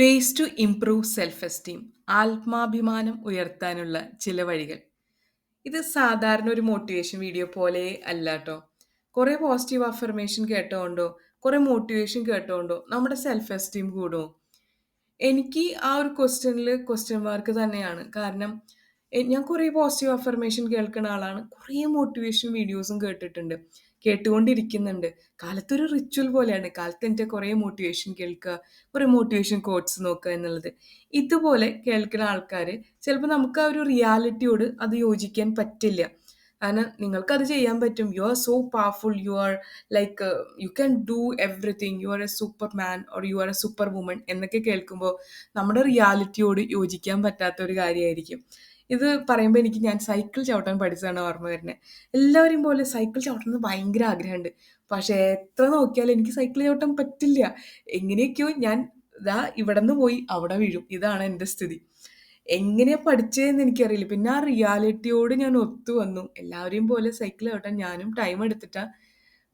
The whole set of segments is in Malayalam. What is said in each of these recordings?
Ways to improve self esteem ആത്മാഭിമാനം ഉയർത്താനുള്ള ചില വഴികൾ. ഇത് സാധാരണ ഒരു മോട്ടിവേഷൻ വീഡിയോ പോലെ അല്ല കേട്ടോ കുറേ പോസിറ്റീവ് അഫർമേഷൻ കേട്ടോണ്ടോ കുറേ മോട്ടിവേഷൻ കേട്ടോണ്ടോ നമ്മുടെ സെൽഫ് എസ്റ്റീം കൂടുമോ എനിക്ക് ആ ഒരു ക്വസ്റ്റ്യനിൽ ക്വസ്റ്റ്യൻ മാർക്ക് തന്നെയാണ്. കാരണം ഞാൻ കുറേ പോസിറ്റീവ് അഫർമേഷൻ കേൾക്കുന്ന ആളാണ്. കുറേ മോട്ടിവേഷൻ വീഡിയോസും കേട്ടിട്ടുണ്ട്. കേട്ടുകൊണ്ടിരിക്കുന്നുണ്ട്. കാലത്തൊരു റിച്വൽ പോലെയാണ്. കാലത്ത് എന്റെ കുറേ മോട്ടിവേഷൻ കേൾക്കുക കുറേ മോട്ടിവേഷൻ കോഡ്സ് നോക്കുക എന്നുള്ളത്. ഇതുപോലെ കേൾക്കുന്ന ആൾക്കാർ ചിലപ്പോൾ നമുക്ക് ആ ഒരു റിയാലിറ്റിയോട് അത് യോജിക്കാൻ പറ്റില്ല. കാരണം നിങ്ങൾക്ക് അത് ചെയ്യാൻ പറ്റും. You are so powerful you are like you can do everything you are a super man or you are a super woman എന്നൊക്കെ കേൾക്കുമ്പോൾ നമ്മുടെ റിയാലിറ്റിയോട് യോജിക്കാൻ പറ്റാത്ത ഒരു കാര്യമായിരിക്കും. ഇത് പറയുമ്പോൾ എനിക്ക് ഞാൻ സൈക്കിൾ ചവിട്ടാൻ പഠിച്ചതാണ് ഓർമ്മ വരുന്നത് എല്ലാവരെയും പോലെ സൈക്കിൾ ചവിട്ടണമെന്ന് ഭയങ്കര ആഗ്രഹമുണ്ട് പക്ഷേ എത്ര നോക്കിയാലും എനിക്ക് സൈക്കിൾ ചവിട്ടാൻ പറ്റില്ല. എങ്ങനെയൊക്കെയോ ഞാൻ ഇതാ ഇവിടെ നിന്ന് പോയി അവിടെ വീഴും. ഇതാണ് എന്റെ സ്ഥിതി. എങ്ങനെ പഠിച്ചതെന്ന് എനിക്കറിയില്ല. പിന്നെ ആ റിയാലിറ്റിയോട് ഞാൻ ഒത്തു വന്നു. എല്ലാവരെയും പോലെ സൈക്കിൾ ചവിട്ടാൻ ഞാനും ടൈം എടുത്തിട്ടാണ്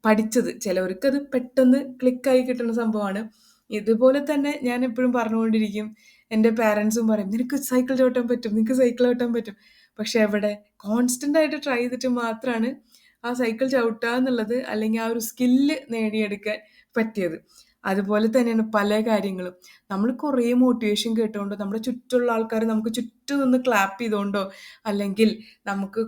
പഠിച്ചത്. ചിലവർക്ക് അത് പെട്ടെന്ന് ക്ലിക്കായി കിട്ടുന്ന സംഭവമാണ്. ഇതുപോലെ തന്നെ ഞാൻ എപ്പോഴും പറഞ്ഞുകൊണ്ടിരിക്കും. എന്റെ പാരൻസും പറയും നിനക്ക് സൈക്കിൾ ചവിട്ടാൻ പറ്റും നിനക്ക് സൈക്കിൾ ചവിട്ടാൻ പറ്റും. പക്ഷെ എവിടെ കോൺസ്റ്റന്റ് ആയിട്ട് ട്രൈ ചെയ്തിട്ട് മാത്രമാണ് ആ സൈക്കിൾ ചവിട്ടുക എന്നുള്ളത് അല്ലെങ്കിൽ ആ ഒരു സ്കില്ല് നേടിയെടുക്കാൻ പറ്റിയത്. അതുപോലെ തന്നെയാണ് പല കാര്യങ്ങളും. നമ്മൾ കുറേ മോട്ടിവേഷൻ കേട്ടുകൊണ്ടോ നമ്മുടെ ചുറ്റുള്ള ആൾക്കാർ നമുക്ക് ചുറ്റും നിന്ന് ക്ലാപ്പ് ചെയ്തുകൊണ്ടോ അല്ലെങ്കിൽ നമുക്ക്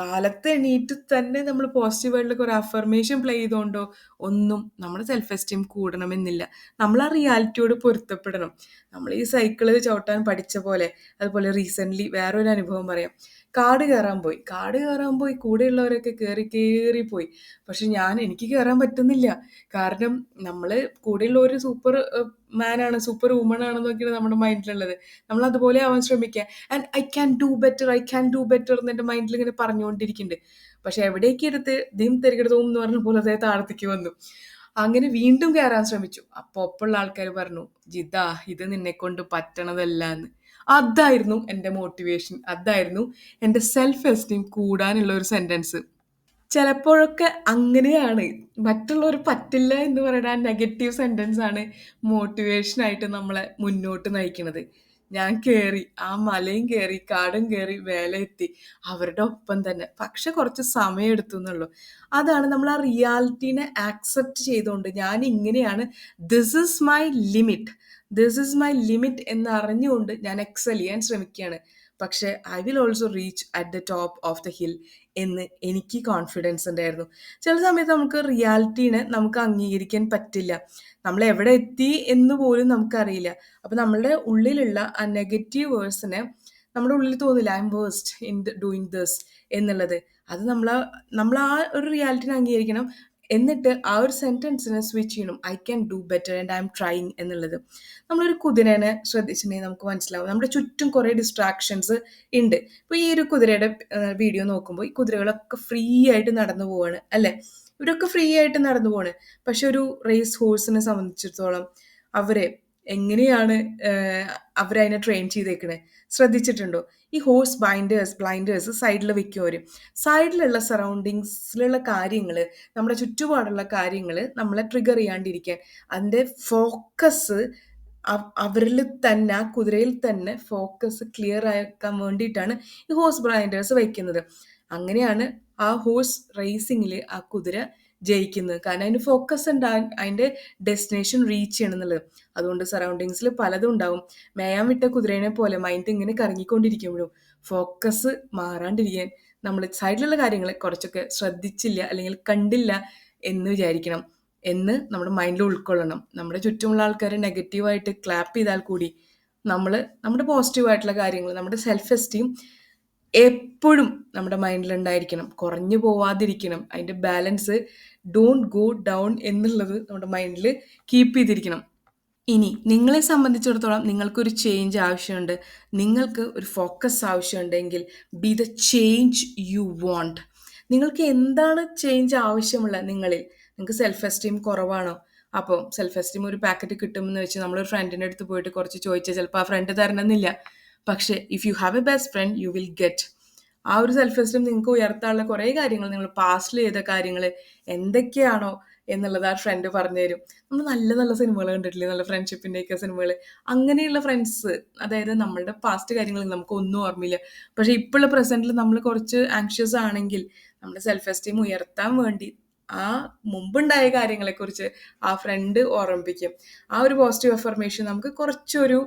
കാലത്ത് എണീറ്റ് തന്നെ നമ്മൾ പോസിറ്റീവ് ആയിട്ടുള്ള ഒരു അഫർമേഷൻ പ്ലേ ചെയ്തുകൊണ്ടോ ഒന്നും നമ്മുടെ സെൽഫ് എസ്റ്റീം കൂടണമെന്നില്ല. നമ്മൾ ആ റിയാലിറ്റിയോട് പൊരുത്തപ്പെടണം. നമ്മൾ ഈ സൈക്കിൾ ചവിട്ടാൻ പഠിച്ച പോലെ അതുപോലെ റീസെന്റ്ലി വേറൊരു അനുഭവം പറയാം. കാട് കയറാൻ പോയി. കാട് കയറാൻ പോയി കൂടെയുള്ളവരൊക്കെ കയറി കയറി പോയി. പക്ഷെ ഞാൻ എനിക്ക് കയറാൻ പറ്റുന്നില്ല. കാരണം നമ്മൾ കൂടെയുള്ള ഒരു സൂപ്പർ മാനാണ് സൂപ്പർ വുമൺ ആണെന്നൊക്കെയാണ് നമ്മുടെ മൈൻഡിലുള്ളത്. നമ്മൾ അതുപോലെ ആവാൻ ശ്രമിക്കുക. And I can do better I can do better എന്ന് എന്റെ മൈൻഡിൽ ഇങ്ങനെ പറഞ്ഞുകൊണ്ടിരിക്കുന്നുണ്ട്. പക്ഷെ എവിടേക്ക് എടുത്ത് ദീം തെരുകിടതും എന്ന് പറഞ്ഞ പോലെ അതേ താഴത്തേക്ക് വന്നു. അങ്ങനെ വീണ്ടും കയറാൻ ശ്രമിച്ചു. അപ്പോൾ ഒപ്പമുള്ള ആൾക്കാർ പറഞ്ഞു ജിതാ ഇത് നിന്നെ കൊണ്ട് പറ്റണതല്ല എന്ന്. അതായിരുന്നു എന്റെ മോട്ടിവേഷൻ അതായിരുന്നു എന്റെ സെൽഫ് എസ്റ്റീം കൂടാനുള്ള ഒരു സെന്റൻസ് ചിലപ്പോഴൊക്കെ അങ്ങനെയാണ്. മറ്റുള്ളവർ പറ്റില്ല എന്ന് പറയുന്ന നെഗറ്റീവ് സെന്റൻസാണ് മോട്ടിവേഷനായിട്ട് നമ്മളെ മുന്നോട്ട് നയിക്കുന്നത്. ഞാൻ കേറി ആ മലയും കേറി കാടും കേറി വേല എത്തി അവരുടെ ഒപ്പം തന്നെ. പക്ഷെ കുറച്ച് സമയം എടുത്തു എന്നുള്ളൂ. അതാണ് നമ്മൾ ആ റിയാലിറ്റീനെ ആക്സെപ്റ്റ് ചെയ്തുകൊണ്ട് ഞാൻ ഇങ്ങനെയാണ് this is my limit this is my limit എന്ന് അറിഞ്ഞുകൊണ്ട് ഞാൻ എക്സൽ ചെയ്യാൻ ശ്രമിക്കുകയാണ്. പക്ഷേ I will also reach at the top of the hill എന്ന് എനിക്ക് കോൺഫിഡൻസ് ഉണ്ടായിരുന്നു. ചില സമയത്ത് നമുക്ക് റിയാലിറ്റീനെ നമുക്ക് അംഗീകരിക്കാൻ പറ്റില്ല. നമ്മൾ എവിടെ എത്തി എന്ന് പോലും നമുക്കറിയില്ല. അപ്പോൾ നമ്മളുടെ ഉള്ളിലുള്ള ആ നെഗറ്റീവ് വേഴ്സിനെ നമ്മുടെ ഉള്ളിൽ തോന്നില്ല I'm worst in doing this എന്നുള്ളത്. അത് നമ്മൾ നമ്മൾ ആ ഒരു റിയാലിറ്റിനെ അംഗീകരിക്കണം. എന്നിട്ട് ആ ഒരു സെന്റൻസിനെ സ്വിച്ച് ചെയ്യണം. I can do better and I'm trying എന്നുള്ളത്. നമ്മളൊരു കുതിരേനെ ശ്രദ്ധിച്ചിട്ടുണ്ടെങ്കിൽ നമുക്ക് മനസ്സിലാവും. നമ്മുടെ ചുറ്റും കുറേ ഡിസ്ട്രാക്ഷൻസ് ഉണ്ട്. ഇപ്പോൾ ഈ ഒരു കുതിരയുടെ വീഡിയോ നോക്കുമ്പോൾ ഈ കുതിരകളൊക്കെ ഫ്രീ ആയിട്ട് നടന്നു പോവാണ് അല്ലേ? ഇവരൊക്കെ ഫ്രീ ആയിട്ട് നടന്നു പോവാണ്. പക്ഷെ ഒരു റേസ് ഹോഴ്സിനെ സംബന്ധിച്ചിടത്തോളം അവരെ എങ്ങനെയാണ് അവരതിനെ ട്രെയിൻ ചെയ്തേക്കണേ? ശ്രദ്ധിച്ചിട്ടുണ്ടോ? ഈ ഹോഴ്സ് ബൈൻഡേഴ്സ് ബ്ലൈൻഡേഴ്സ് സൈഡിൽ വെക്കും അവർ സൈഡിലുള്ള സറൗണ്ടിങ്സിലുള്ള കാര്യങ്ങൾ നമ്മുടെ ചുറ്റുപാടുള്ള കാര്യങ്ങൾ നമ്മളെ ട്രിഗർ ചെയ്യാണ്ടിരിക്കാൻ. അതിന്റെ ഫോക്കസ് അവരിൽ തന്നെ ആ കുതിരയിൽ തന്നെ ഫോക്കസ് ക്ലിയർ ആക്കാൻ വേണ്ടിയിട്ടാണ് ഈ ഹോഴ്സ് ബ്ലൈൻഡേഴ്സ് വയ്ക്കുന്നത് അങ്ങനെയാണ് ആ ഹോഴ്സ് റേസിങ്ങിൽ ആ കുതിര ജയിക്കുന്നത് കാരണം അതിന് ഫോക്കസ് ഉണ്ട്. അതിന്റെ ഡെസ്റ്റിനേഷൻ റീച്ച് ചെയ്യണം എന്നുള്ളത്. അതുകൊണ്ട് സറൗണ്ടിങ്സിൽ പലതും ഉണ്ടാവും. മേയാൻ വിട്ട കുതിരേനെ പോലെ മൈൻഡ് ഇങ്ങനെ കറങ്ങിക്കൊണ്ടിരിക്കുമ്പോഴും ഫോക്കസ് മാറാണ്ടിരിക്കാൻ നമ്മൾ സൈഡിലുള്ള കാര്യങ്ങൾ കുറച്ചൊക്കെ ശ്രദ്ധിച്ചില്ല അല്ലെങ്കിൽ കണ്ടില്ല എന്ന് വിചാരിക്കണം. എന്ന് നമ്മുടെ മൈൻഡിൽ ഉൾക്കൊള്ളണം. നമ്മുടെ ചുറ്റുമുള്ള ആൾക്കാർ നെഗറ്റീവായിട്ട് ക്ലാപ്പ് ചെയ്താൽ കൂടി നമ്മൾ നമ്മുടെ പോസിറ്റീവായിട്ടുള്ള കാര്യങ്ങൾ നമ്മുടെ സെൽഫ് എസ്റ്റീം എപ്പോഴും നമ്മുടെ മൈൻഡിൽ ഉണ്ടായിരിക്കണം. കുറഞ്ഞു പോവാതിരിക്കണം. അതിന്റെ ബാലൻസ് ഡോണ്ട് ഗോ ഡൗൺ എന്നുള്ളത് നമ്മുടെ മൈൻഡിൽ കീപ്പ് ചെയ്തിരിക്കണം. ഇനി നിങ്ങളെ സംബന്ധിച്ചിടത്തോളം നിങ്ങൾക്കൊരു ചേഞ്ച് ആവശ്യമുണ്ട്. നിങ്ങൾക്ക് ഒരു ഫോക്കസ് ആവശ്യമുണ്ടെങ്കിൽ be the change you want നിങ്ങൾക്ക് എന്താണ് ചേഞ്ച് ആവശ്യമുള്ള നിങ്ങളിൽ? നിങ്ങൾക്ക് സെൽഫ് എസ്റ്റീം കുറവാണോ? അപ്പോൾ സെൽഫ് എസ്റ്റീം ഒരു പാക്കറ്റ് കിട്ടുമെന്ന് വെച്ച് നമ്മളൊരു ഫ്രണ്ടിന്റെ അടുത്ത് പോയിട്ട് കുറച്ച് ചോദിച്ചാൽ ചിലപ്പോൾ ആ ഫ്രണ്ട് തരണമെന്നില്ല. പക്ഷേ if you have a best friend you will get ആ ഒരു സെൽഫ് എസ്റ്റീം നിങ്ങൾക്ക് ഉയർത്താനുള്ള കുറേ കാര്യങ്ങൾ. നിങ്ങൾ പാസ്റ്റിൽ ചെയ്ത കാര്യങ്ങൾ എന്തൊക്കെയാണോ എന്നുള്ളത് ആ ഫ്രണ്ട് പറഞ്ഞു തരും. നമ്മൾ നല്ല നല്ല സിനിമകൾ കണ്ടിട്ടില്ലേ? നല്ല ഫ്രണ്ട്ഷിപ്പിന്റെയൊക്കെ സിനിമകൾ. അങ്ങനെയുള്ള ഫ്രണ്ട്സ് അതായത് നമ്മളുടെ പാസ്റ്റ് കാര്യങ്ങൾ നമുക്ക് ഒന്നും ഓർമ്മയില്ല. പക്ഷേ ഇപ്പോഴുള്ള പ്രസന്റിൽ നമ്മൾ കുറച്ച് ആങ്ഷ്യസ് ആണെങ്കിൽ നമ്മുടെ സെൽഫ് എസ്റ്റീം ഉയർത്താൻ വേണ്ടി ആ മുമ്പുണ്ടായ കാര്യങ്ങളെക്കുറിച്ച് ആ ഫ്രണ്ട് ഓർമ്മിപ്പിക്കും. ആ ഒരു പോസിറ്റീവ് അഫർമേഷൻ നമുക്ക് കുറച്ചൊരു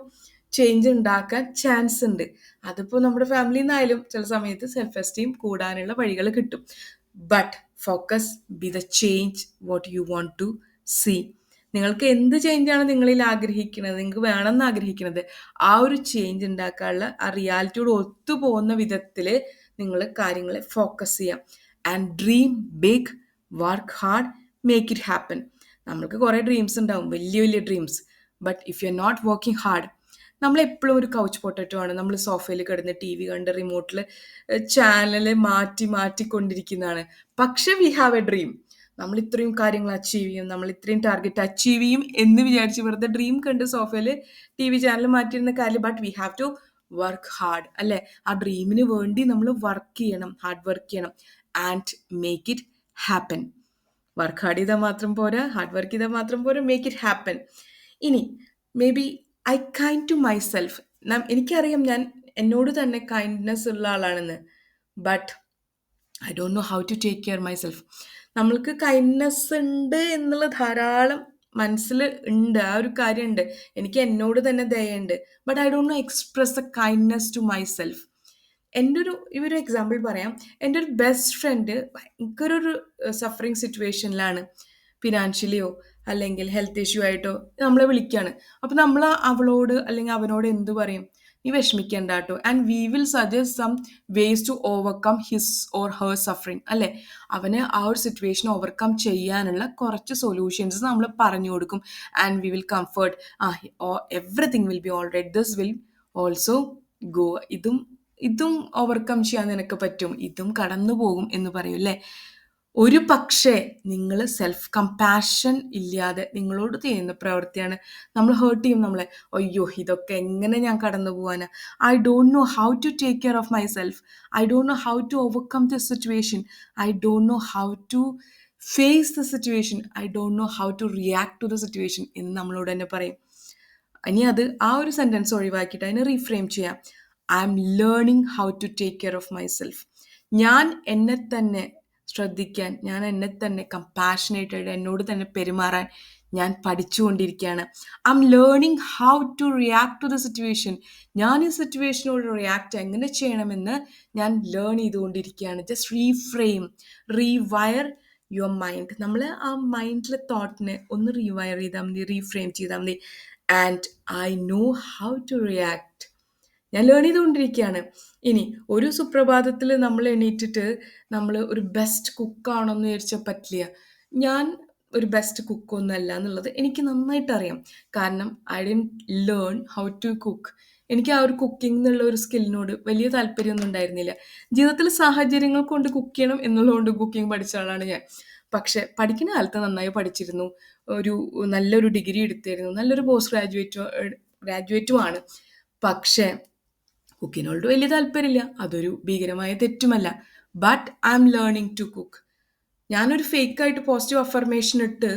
ചേഞ്ച് ഉണ്ടാക്കാൻ ചാൻസ് ഉണ്ട്. അതിപ്പോൾ നമ്മുടെ ഫാമിലിയിൽ നിന്നായാലും ചില സമയത്ത് സെൽഫ് എസ്റ്റീം കൂടാനുള്ള വഴികൾ കിട്ടും. But focus be the change what you want to see നിങ്ങൾക്ക് എന്ത് ചേഞ്ചാണ് നിങ്ങളിൽ ആഗ്രഹിക്കുന്നത്? നിങ്ങൾക്ക് വേണമെന്ന് ആഗ്രഹിക്കുന്നത്. ആ ഒരു ചേഞ്ച് ഉണ്ടാക്കാനുള്ള ആ റിയാലിറ്റിയോട് ഒത്തുപോകുന്ന വിധത്തിൽ നിങ്ങൾ കാര്യങ്ങളെ ഫോക്കസ് ചെയ്യാം. And dream big work hard make it happen നമ്മൾക്ക് കുറേ ഡ്രീംസ് ഉണ്ടാവും. വലിയ വലിയ dreams but if you are not working hard നമ്മളെപ്പോഴും ഒരു കൗച്ച് പൊട്ടറ്റോ ആണ്. നമ്മൾ സോഫയിൽ കിടന്ന് ടി വി കണ്ട് റിമോട്ടിൽ ചാനൽ മാറ്റി മാറ്റിക്കൊണ്ടിരിക്കുന്നതാണ്. പക്ഷെ വി ഹാവ് എ ഡ്രീം നമ്മൾ ഇത്രയും കാര്യങ്ങൾ അച്ചീവ് ചെയ്യും. നമ്മൾ ഇത്രയും ടാർഗറ്റ് അച്ചീവ് ചെയ്യും എന്ന് വിചാരിച്ച് വെറുതെ ഡ്രീം കണ്ട് സോഫയിൽ ടി വി ചാനൽ മാറ്റിയിരുന്ന കാര്യം but we have to work hard അല്ലെ? ആ ഡ്രീമിന് വേണ്ടി നമ്മൾ വർക്ക് ചെയ്യണം ഹാർഡ് വർക്ക് ചെയ്യണം. And make it happen work hard ചെയ്താൽ മാത്രം പോരാ ഹാർഡ് വർക്ക് ചെയ്താൽ മാത്രം പോരാ മേക്ക് ഇറ്റ് ഹാപ്പൻ ഇനി maybe I kind to myself എനിക്കറിയാം ഞാൻ എന്നോട് തന്നെ കൈൻഡ്നെസ് ഉള്ള ആളാണെന്ന്. But I don't know how to take care myself നമ്മൾക്ക് കൈൻഡ്നെസ് ഉണ്ട് എന്നുള്ള ധാരാളം മനസ്സിൽ ഉണ്ട് ആ ഒരു കാര്യമുണ്ട്. എനിക്ക് എന്നോട് തന്നെ ദയുണ്ട് but I don't know express a kindness to myself എന്റെ ഒരു ഈ ഒരു എക്സാമ്പിൾ പറയാം. എന്റെ ഒരു ബെസ്റ്റ് ഫ്രണ്ട് ഭയങ്കര ഒരു സഫറിങ് സിറ്റുവേഷനിലാണ് ഫിനാൻഷ്യലിയോ അല്ലെങ്കിൽ ഹെൽത്ത് ഇഷ്യൂ ആയിട്ടോ നമ്മളെ വിളിക്കുകയാണ് അപ്പോൾ നമ്മൾ അവളോട് അല്ലെങ്കിൽ അവനോട് എന്ത് പറയും? നീ വിഷമിക്കേണ്ട കേട്ടോ and we will suggest some ways to overcome his or her suffering അല്ലേ? അവന് ആ ഒരു സിറ്റുവേഷൻ ഓവർകം ചെയ്യാനുള്ള കുറച്ച് സൊല്യൂഷൻസ് നമ്മൾ പറഞ്ഞു കൊടുക്കും. ആൻഡ് വി വിൽ കംഫർട്ട് ആ everything will be all red this will also go ഇതും ഇതും ഓവർകം ചെയ്യാൻ നിനക്ക് പറ്റും. ഇതും കടന്നു പോകും എന്ന് പറയും അല്ലേ? ഒരു പക്ഷേ നിങ്ങൾ സെൽഫ് കമ്പാഷൻ ഇല്ലാതെ നിങ്ങളോട് ചെയ്യുന്ന പ്രവൃത്തിയാണ്. നമ്മൾ ഹേർട്ട് ചെയ്യും നമ്മളെ അയ്യോ ഇതൊക്കെ എങ്ങനെ ഞാൻ കടന്നു പോകാനാ I don't know how to take care of myself I don't know how to overcome the situation I don't know how to face the situation I don't know how to react to the situation എന്ന് നമ്മളോട് തന്നെ പറയും. ഇനി അത് ആ ഒരു സെന്റൻസ് ഒഴിവാക്കിയിട്ട് അതിനെ റീഫ്രെയിം ചെയ്യാം. I'm learning how to take care of myself ഞാൻ എന്നെ തന്നെ ശ്രദ്ധിക്കാൻ ഞാൻ എന്നെ തന്നെ കമ്പാഷനേറ്റ് എന്നോട് തന്നെ പെരുമാറാൻ ഞാൻ പഠിച്ചുകൊണ്ടിരിക്കുകയാണ്. I'm learning how to react to the situation ഞാൻ ഈ സിറ്റുവേഷനോട് റിയാക്ട് എങ്ങനെ ചെയ്യണമെന്ന് ഞാൻ ലേൺ ചെയ്തുകൊണ്ടിരിക്കുകയാണ്. Just reframe rewire your mind നമ്മൾ ആ മൈൻഡിലെ തോട്ടിനെ ഒന്ന് റീവയർ ചെയ്താൽ മതി റീഫ്രെയിം ചെയ്താൽ മതി. And I know how to react ഞാൻ ലേൺ ചെയ്തുകൊണ്ടിരിക്കുകയാണ്. ഇനി ഒരു സുപ്രഭാതത്തിൽ നമ്മൾ എണീറ്റിട്ട് നമ്മൾ ഒരു ബെസ്റ്റ് കുക്കാണെന്ന് വിചാരിച്ചാൽ പറ്റില്ല. ഞാൻ ഒരു ബെസ്റ്റ് കുക്കൊന്നല്ല എന്നുള്ളത് എനിക്ക് നന്നായിട്ട് അറിയാം. കാരണം I'd learn how to cook എനിക്ക് ആ ഒരു കുക്കിംഗ് എന്നുള്ള ഒരു സ്കില്ലിനോട് വലിയ താല്പര്യമൊന്നും ഉണ്ടായിരുന്നില്ല. ജീവിതത്തിൽ സാഹചര്യങ്ങൾ കൊണ്ട് കുക്ക് ചെയ്യണം എന്നുള്ളതുകൊണ്ട് കുക്കിംഗ് പഠിച്ച ആളാണ് ഞാൻ. പക്ഷേ പഠിക്കുന്ന കാലത്ത് നന്നായി പഠിച്ചിരുന്നു. ഒരു നല്ലൊരു ഡിഗ്രി എടുത്തിരുന്നു നല്ലൊരു പോസ്റ്റ് ഗ്രാജുവേറ്റ് ഗ്രാജുവേറ്റുമാണ് പക്ഷേ കുക്കിനോട് വലിയ താല്പര്യമില്ല. അതൊരു ഭീകരമായ തെറ്റുമല്ല. But I'm learning to cook ഞാനൊരു ഫേക്കായിട്ട് പോസിറ്റീവ് അഫർമേഷൻ ഇട്ട്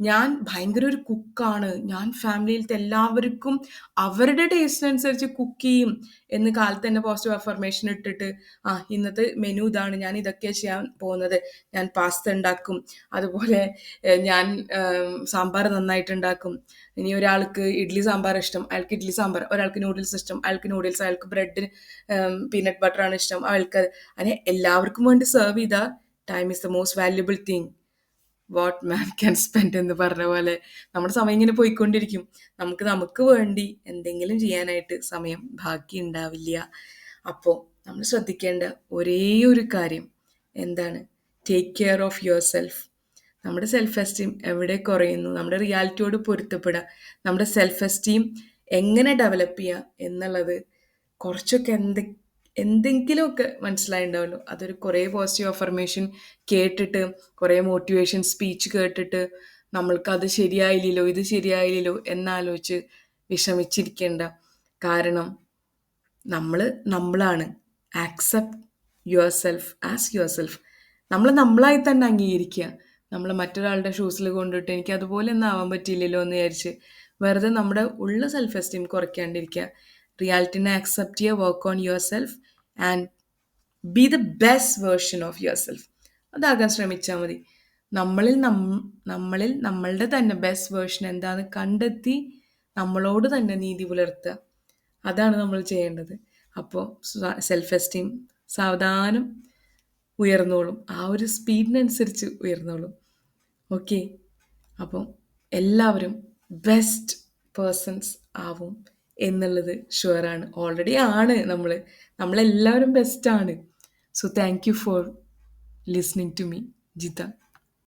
ഞാൻ ഭയങ്കര ഒരു കുക്കാണ് ഞാൻ ഫാമിലിയിലത്തെ എല്ലാവർക്കും അവരുടെ ടേസ്റ്റ് അനുസരിച്ച് കുക്ക് ചെയ്യും എന്ന് കാലത്ത് തന്നെ പോസിറ്റീവ് അഫർമേഷൻ ഇട്ടിട്ട് ആ ഇന്നത്തെ മെനു ഇതാണ് ഞാൻ ഇതൊക്കെ ചെയ്യാൻ പോകുന്നത്. ഞാൻ പാസ്ത ഉണ്ടാക്കും. അതുപോലെ ഞാൻ സാമ്പാർ നന്നായിട്ട് ഉണ്ടാക്കും. ഇനി ഒരാൾക്ക് ഇഡ്ഡലി സാമ്പാർ ഇഷ്ടം അയാൾക്ക് ഇഡ്ഡലി സാമ്പാർ ഒരാൾക്ക് നൂഡിൽസ് ഇഷ്ടം അയാൾക്ക് നൂഡിൽസ് അയാൾക്ക് ബ്രെഡ് പീനട്ട് ബട്ടറാണ് ഇഷ്ടം അയാൾക്ക് അങ്ങനെ എല്ലാവർക്കും വേണ്ടി സെർവ് ചെയ്ത time is the most valuable thing what man can spend എന്ന് പറഞ്ഞ പോലെ നമ്മുടെ സമയം ഇങ്ങനെ പോയിക്കൊണ്ടിരിക്കും. നമുക്ക് നമുക്ക് വേണ്ടി എന്തെങ്കിലും ചെയ്യാനായിട്ട് സമയം ബാക്കി ഉണ്ടാവില്ല. അപ്പോൾ നമ്മൾ ശ്രദ്ധിക്കേണ്ട ഒരേ ഒരു കാര്യം എന്താണ്? Take care of yourself നമ്മുടെ സെൽഫ് എസ്റ്റീം എവിടെ കുറയുന്നു? നമ്മുടെ റിയാലിറ്റിയോട് പൊരുത്തപ്പെടുക. നമ്മുടെ സെൽഫ് എസ്റ്റീം എങ്ങനെ ഡെവലപ്പ് ചെയ്യുക എന്നുള്ളത് കുറച്ചൊക്കെ എന്ത് എന്തെങ്കിലുമൊക്കെ മനസ്സിലായിട്ടുണ്ടാവുമല്ലോ അതൊരു കുറേ പോസിറ്റീവ് അഫർമേഷൻ കേട്ടിട്ട് കുറേ മോട്ടിവേഷൻ സ്പീച്ച് കേട്ടിട്ട് നമ്മൾക്കത് ശരിയായില്ലല്ലോ ഇത് ശരിയായില്ലല്ലോ എന്നാലോചിച്ച് വിഷമിച്ചിരിക്കേണ്ട. കാരണം നമ്മൾ നമ്മളാണ്. Accept yourself as yourself നമ്മൾ നമ്മളായി തന്നെ അംഗീകരിക്കുക നമ്മൾ മറ്റൊരാളുടെ ഷൂസിൽ കൊണ്ടിട്ട് എനിക്ക് അതുപോലെ ഒന്നും ആവാൻ പറ്റിയില്ലല്ലോ എന്ന് വിചാരിച്ച് വെറുതെ നമ്മുടെ ഉള്ള സെൽഫ് എസ്റ്റീം കുറയ്ക്കാണ്ടിരിക്കുക റിയാലിറ്റിനെ അക്സെപ്റ്റ് ചെയ്യുക work on yourself and be the best version of yourself അതാകാൻ ശ്രമിച്ചാൽ മതി. നമ്മളിൽ നം നമ്മളിൽ നമ്മളുടെ തന്നെ ബെസ്റ്റ് വേർഷൻ എന്താണെന്ന് കണ്ടെത്തി നമ്മളോട് തന്നെ നീതി പുലർത്തുക. അതാണ് നമ്മൾ ചെയ്യേണ്ടത്. അപ്പോൾ സെൽഫ് എസ്റ്റീം സാവധാനം ഉയർന്നോളും. ആ ഒരു സ്പീഡിനനുസരിച്ച് ഉയർന്നോളും. ഓക്കെ അപ്പം എല്ലാവരും ബെസ്റ്റ് പേഴ്സൺസ് ആവും. എന്നുള്ളത് ഷുവറാണ് ഓൾറെഡി ആണ് നമ്മൾ നമ്മളെല്ലാവരും ബെസ്റ്റാണ് so thank you for listening to me Jitha